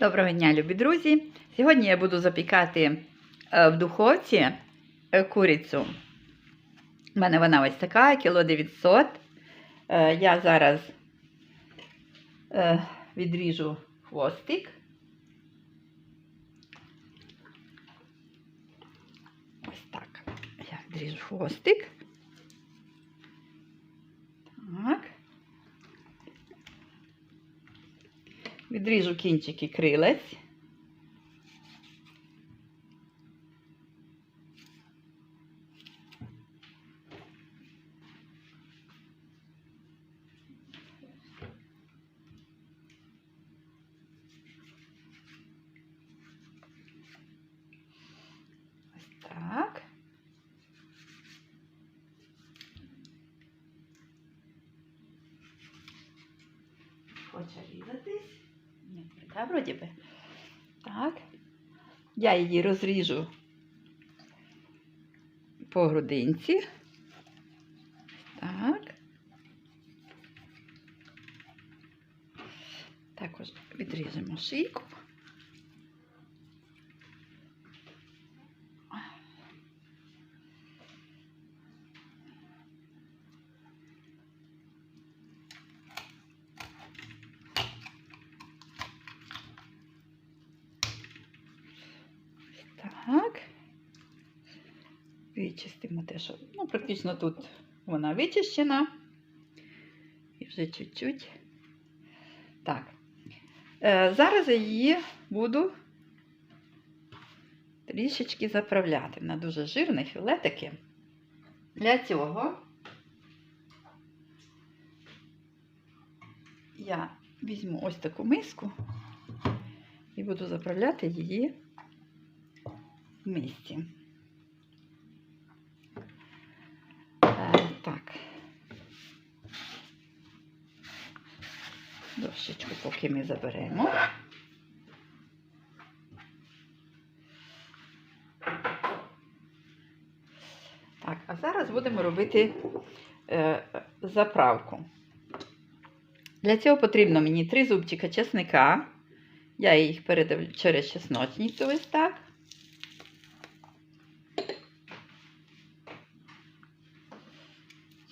Доброго дня, любі друзі! Сьогодні я буду запікати е, в духовці е, курицю. У мене вона ось така, кіло 900. Е, Я зараз відріжу хвостик. Ось так. Я відріжу хвостик. Так. Відріжу кінчики крилець. Ось так. Хоче різатись. Ні, вроді би. Так. Я її розріжу по грудинці. Так. Також відріжемо шийку. Так. Вичистимо те, що ну, практично тут вона вичищена. І вже чуть-чуть. Так. Е, зараз я її буду трішечки заправляти. Вона дуже жирна, філетики. Для цього я візьму ось таку миску і буду заправляти її в мисці. Е, так. Дощечку поки ми заберемо. Так, а зараз будемо робити е, заправку. Для цього потрібно мені три зубчика чесника. Я їх передавлю через чесночницю ось так.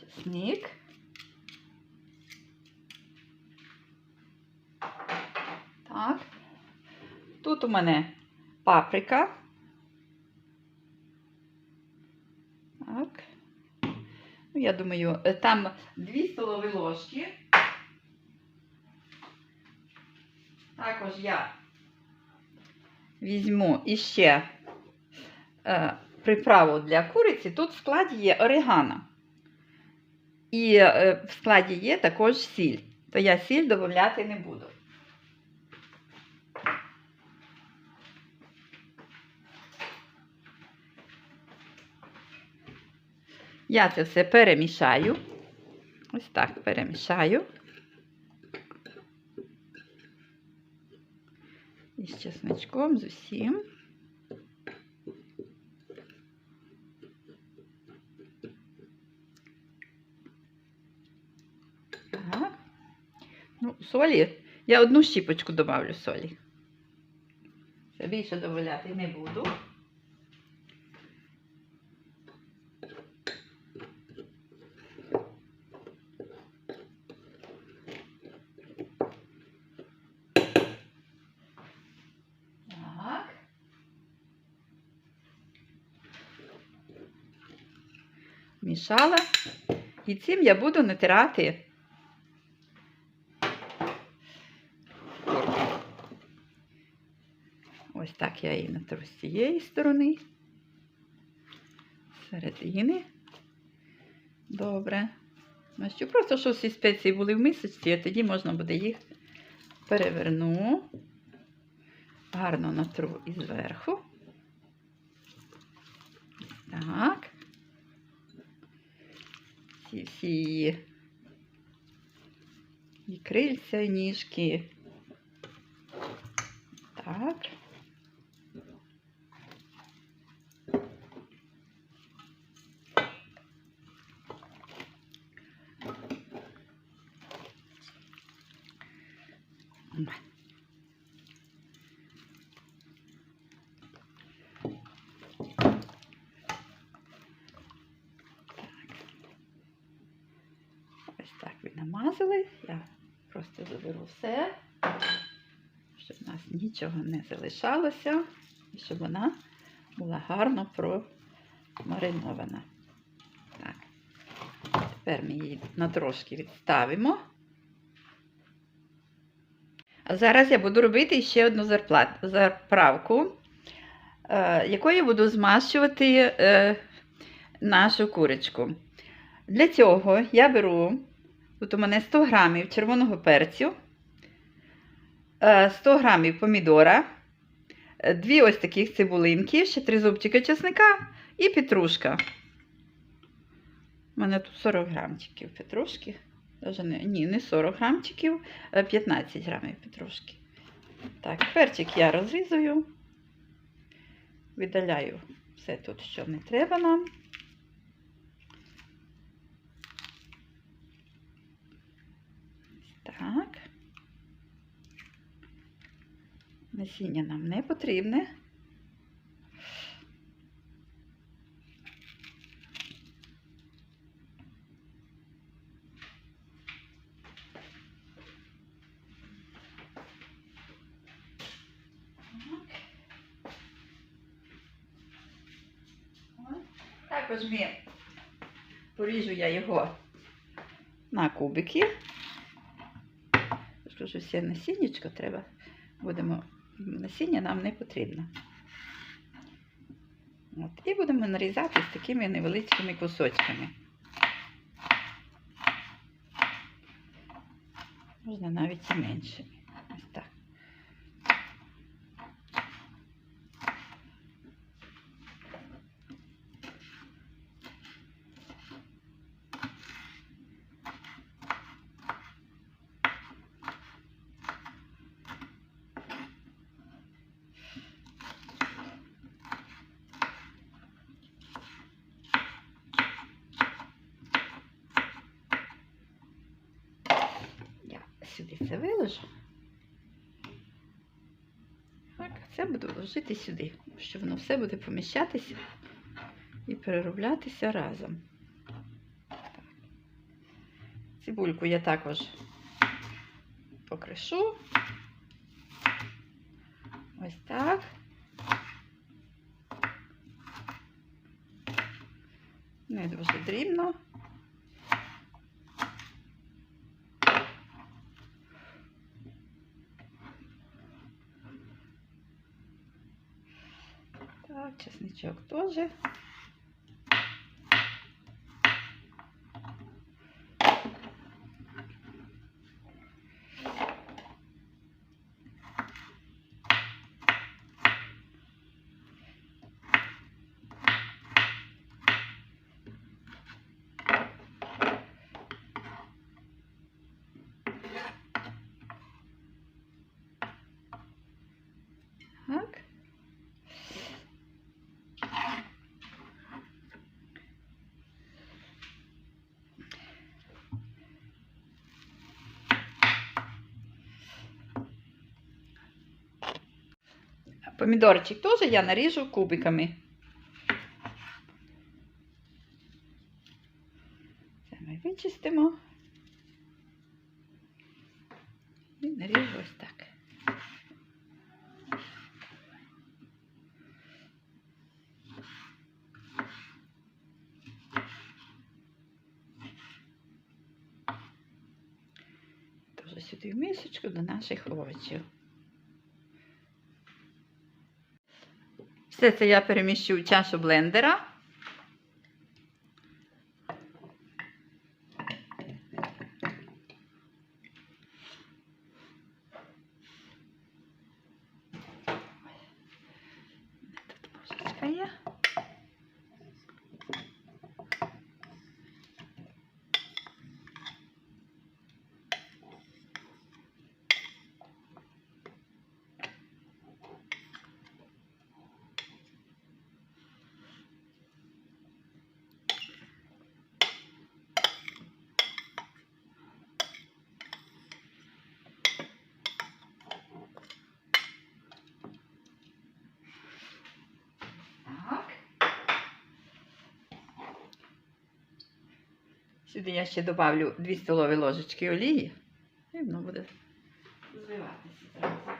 Чесник. Так. Тут у мене паприка. Так. Ну, я думаю, е, там 2 столові ложки. Також я візьму іще е, приправу для куриці. Тут в складі є орегано. І е, в складі є також сіль. То я сіль додати не буду. Я це все перемішаю. Ось так перемішаю. І з чесночком, з усім. Так. Ну, солі. Я одну щіпочку добавлю солі. Більше додавати не буду. Так. Мішала. І цим я буду натирати. Ось так я її натру з цієї сторони. з Середини. Добре. Ну, що просто, що всі спеції були в мисочці, а тоді можна буде їх переверну. Гарно натру і зверху. Так. Ці всі її і крильця, і ніжки. Так. Намазали. Я просто заберу все, щоб у нас нічого не залишалося, і щоб вона була гарно промаринована. Так. Тепер ми її на трошки відставимо. А зараз я буду робити ще одну зарплат, заправку, е, якою буду змащувати е, нашу курочку. Для цього я беру, тут у мене 100 грамів червоного перцю, е, 100 грамів помідора, е, дві ось таких цибулинки, ще три зубчики чесника і петрушка. У мене тут 40 грамчиків петрушки. Не, ні, не 40 грамчиків, а 15 грамів петрушки. Так, перчик я розрізую, видаляю все тут, що не треба нам. Так. Насіння нам не потрібне. Також ми поріжу я його на кубики. Все насіннячко треба. Будемо, насіння нам не потрібно. От, і будемо нарізати з такими невеличкими кусочками. Можна навіть і меншими. Ось так. Я сюди це виложу. Так, це буду ложити сюди, щоб воно все буде поміщатися і перероблятися разом. Цибульку я також покришу. Ось так. Не дуже дрібно. Так, чесничок тоже. Так. Помідорчик теж я наріжу кубиками. Це ми вичистимо. І наріжу ось так. Теж сюди в мисочку до наших овочів. Все це я переміщу в чашу блендера. Тут ложечка є. Так. Сюди я ще добавлю 2 столові ложечки олії. І воно буде звиватися зразу.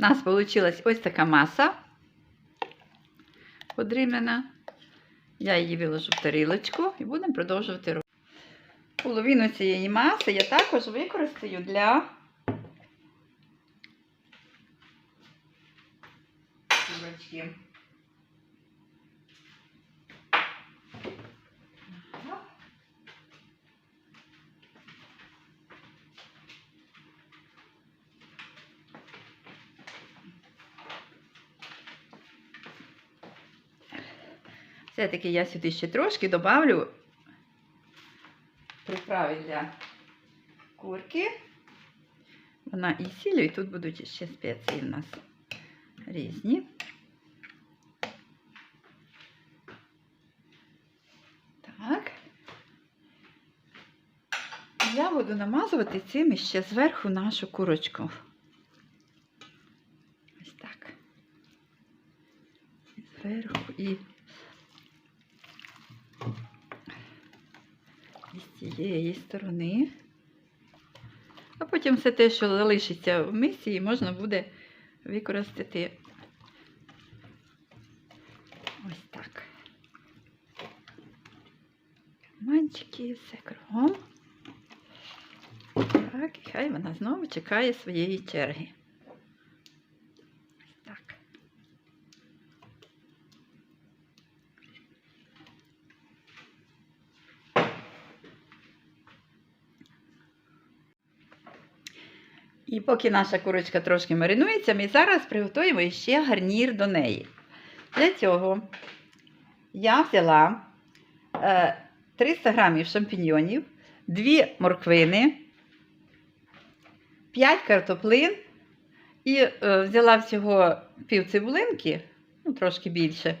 У нас вийшла ось така маса подрібнена. Я її виложу в тарілочку і будемо продовжувати робити. Половину цієї маси я також використаю для курочки. Ага. Все-таки я сюди ще трошки добавлю приправи для курки. Вона і сілю, і тут будуть ще спеції в нас різні. Так. Я буду намазувати цим ще зверху нашу курочку. Ось так. Зверху і і з цієї сторони. А потім все те, що залишиться в мисці, можна буде використати ось так. Карманчики, все кругом. Так, і хай вона знову чекає своєї черги. Поки наша курочка трошки маринується, ми зараз приготуємо ще гарнір до неї. Для цього я взяла е, 300 грамів шампіньйонів, 2 морквини, 5 картоплин і е, взяла всього пів цибулинки, ну, трошки більше,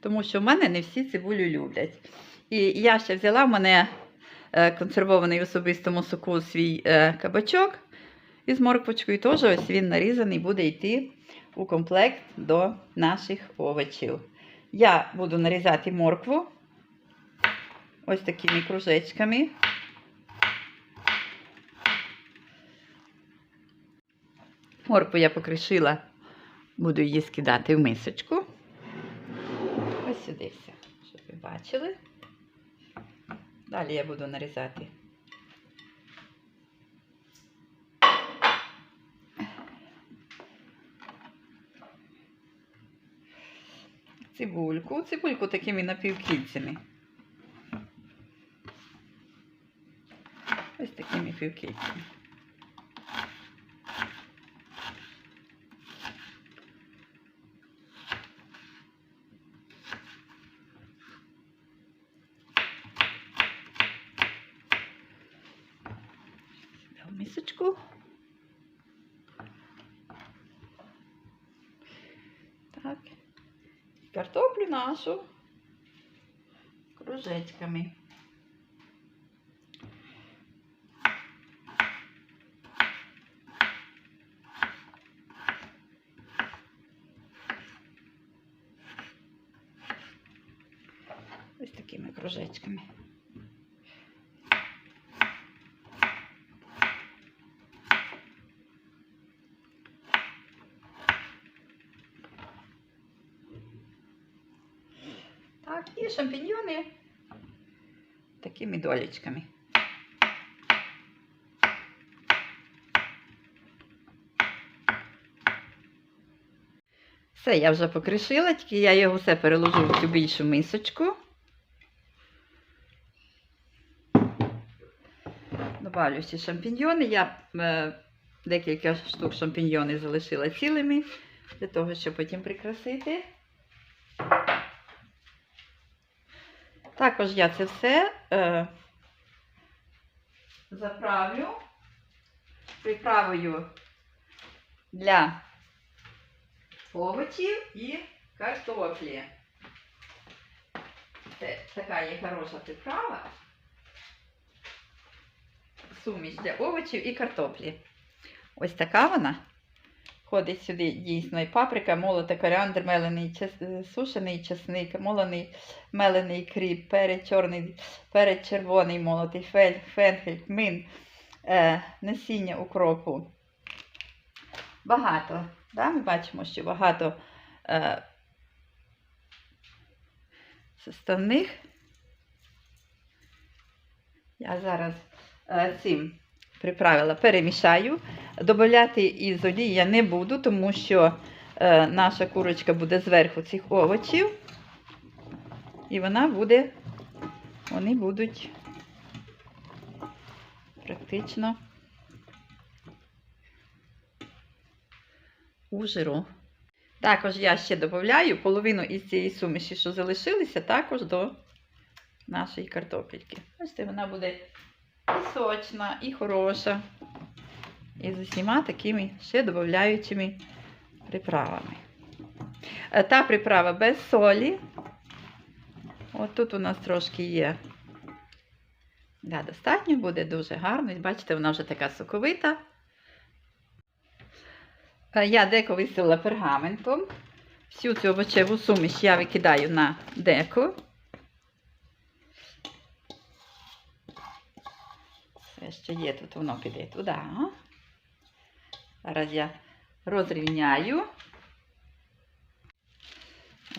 тому що в мене не всі цибулю люблять. І я ще взяла в мене е, консервований в особистому соку свій е, кабачок із морквочкою. Теж ось він нарізаний буде йти у комплект до наших овочів. Я буду нарізати моркву ось такими кружечками. Моркву я покришила, буду її скидати в мисочку. Ось сюди все, щоб ви бачили. Далі я буду нарізати цибульку. Цибульку такими напівкільцями. Ось такими півкільцями. Мисочку. Так. Картоплю нашу кружечками. Ось такими кружечками. І шампіньйони такими долечками. Все, я вже покришила, тільки я його все переложу в цю більшу мисочку. Добавлю всі шампіньйони. Я е, декілька штук шампіньйонів залишила цілими, для того, щоб потім прикрасити. Також я це все е, заправлю приправою для овочів і картоплі. Це така є хороша приправа. Суміш для овочів і картоплі. Ось така вона. Входить сюди дійсно і паприка, молота, коріандр, мелений, час, е, сушений чесник, молений, мелений кріп, перець чорний, перець червоний молотий, фель, фенхель, кмин, е, насіння укропу. Багато. Да? Ми бачимо, що багато е, составних. Я зараз е, цим приправила, перемішаю. Добавляти із олії я не буду, тому що е, наша курочка буде зверху цих овочів. І вона буде, вони будуть практично у жиру. Також я ще додаю половину із цієї суміші, що залишилися, також до нашої картопельки. Бачите, вона буде і сочна, і хороша. І з усіма такими ще додаючими приправами. Е, Та приправа без солі. От тут у нас трошки є. Да, достатньо буде дуже гарно. Бачите, вона вже така соковита. Е, Я деко висила пергаментом. Всю цю овочеву суміш я викидаю на деко. Все, що є тут, воно піде туди. Зараз я розрівняю.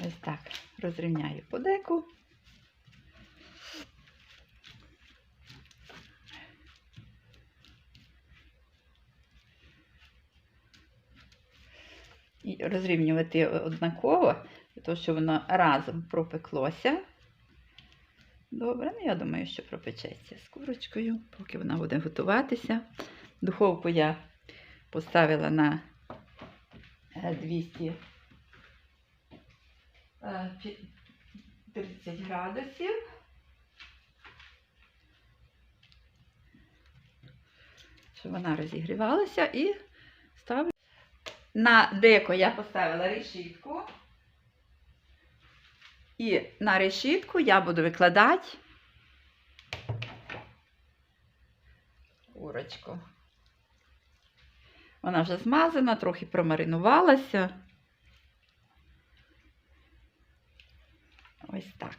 Ось так, розрівняю по деку. І розрівнювати однаково, того, щоб воно разом пропеклося. Добре, ну я думаю, що пропечеться з курочкою, поки вона буде готуватися. Духовку я поставила на е, 200 е, 30 градусів. Щоб вона розігрівалася і ставлю. На деко я поставила решітку. І на решітку я буду викладати курочку. Вона вже змазана, трохи промаринувалася. Ось так.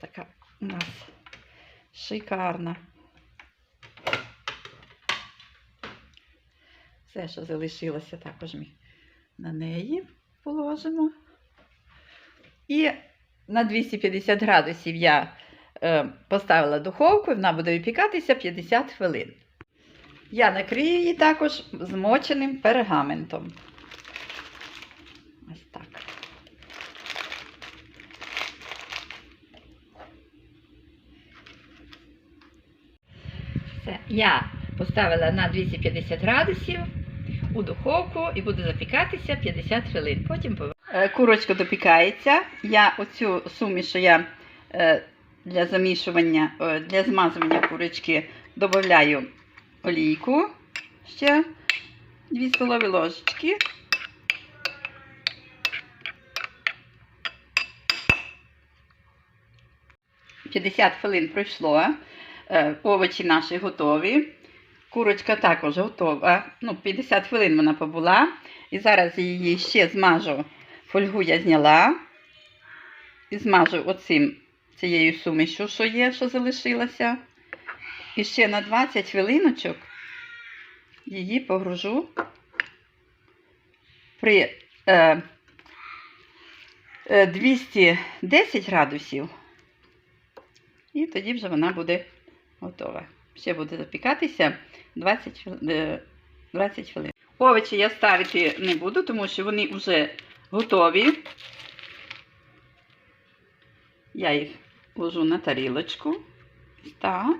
Така у нас шикарна. Все, що залишилося, також ми на неї положимо. І на 250 градусів я е, поставила духовку, вона буде випікатися 50 хвилин. Я накрию її також змоченим пергаментом. Ось так. Все, я поставила на 250 градусів у духовку і буде запікатися 50 хвилин. Потім Е, Курочка допікається. Я оцю суміш, що я е, для замішування, е, для змазування курочки додаю олійку ще 2 столові ложечки. П'ятдесят хвилин пройшло. Овочі наші готові. Курочка також готова. Ну, 50 хвилин вона побула. І зараз її ще змажу. Фольгу я зняла. І змажу оцим цією сумішю, що є, що залишилася. І ще на 20 хвилиночок її погружу при е, е, 210 градусів. І тоді вже вона буде готова. Ще буде запікатися 20, е, 20 хвилин. Овочі я ставити не буду, тому що вони вже готові. Я їх ложу на тарілочку. Так.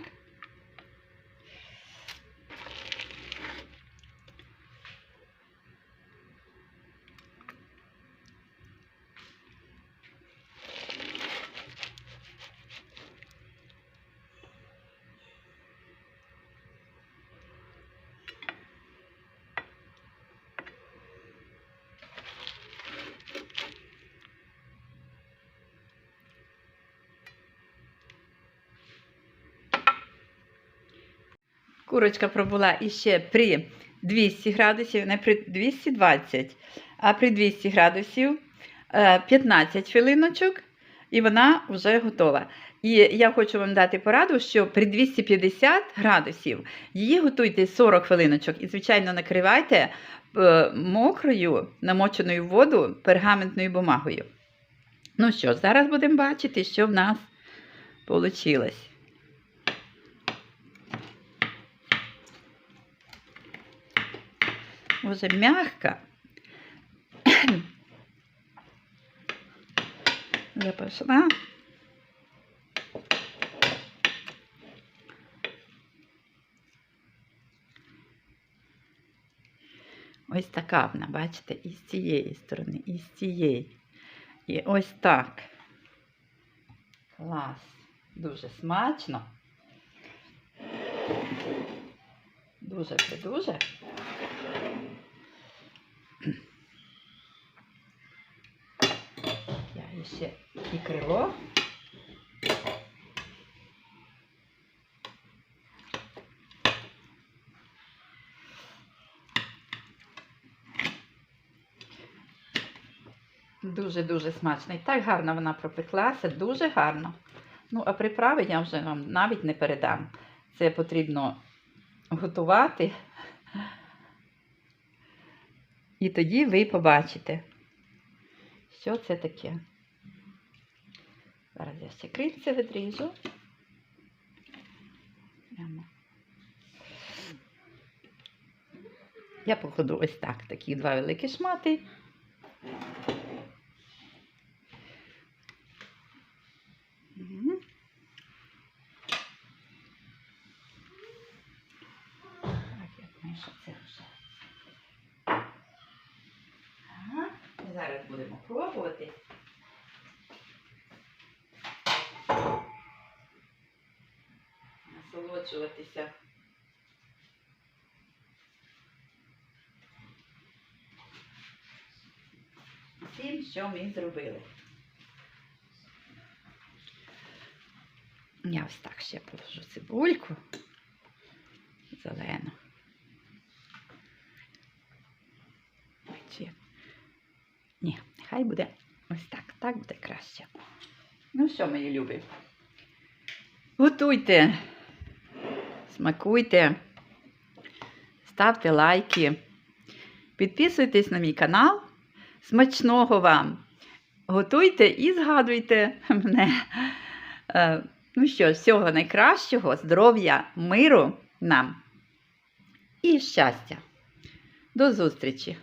Курочка пробула іще при 200 градусів, не при 220, а при 200 градусів е, 15 хвилиночок, і вона вже готова. І я хочу вам дати пораду, що при 250 градусів її готуйте 40 хвилиночок і, звичайно, накривайте е, мокрою, намоченою воду пергаментною бумагою. Ну що зараз будемо бачити, що в нас вийшло. Уже мягко. Запашна. Ось така вона, бачите, і з цієї сторони, і з цієї. І ось так. Клас. Дуже смачно. Дуже дуже. Я ще і крило. Дуже-дуже смачно. Так гарно вона пропеклася, дуже гарно. Ну, а приправи я вже вам навіть не передам. Це потрібно готувати. І тоді ви побачите, що це таке. Зараз я ще крильце відріжу. Прямо. Я покладу ось так, такі два великі шмати. Мгм. Зараз будемо пробувати. Насолоджуватися. Тим, що ми зробили. Я ось так ще положу цибульку зелену. Ні, нехай буде ось так. Так буде краще. Ну що, мої любі? Готуйте, смакуйте, ставте лайки, підписуйтесь на мій канал. Смачного вам! Готуйте і згадуйте мене. Е, Ну що, всього найкращого, здоров'я, миру нам і щастя. До зустрічі!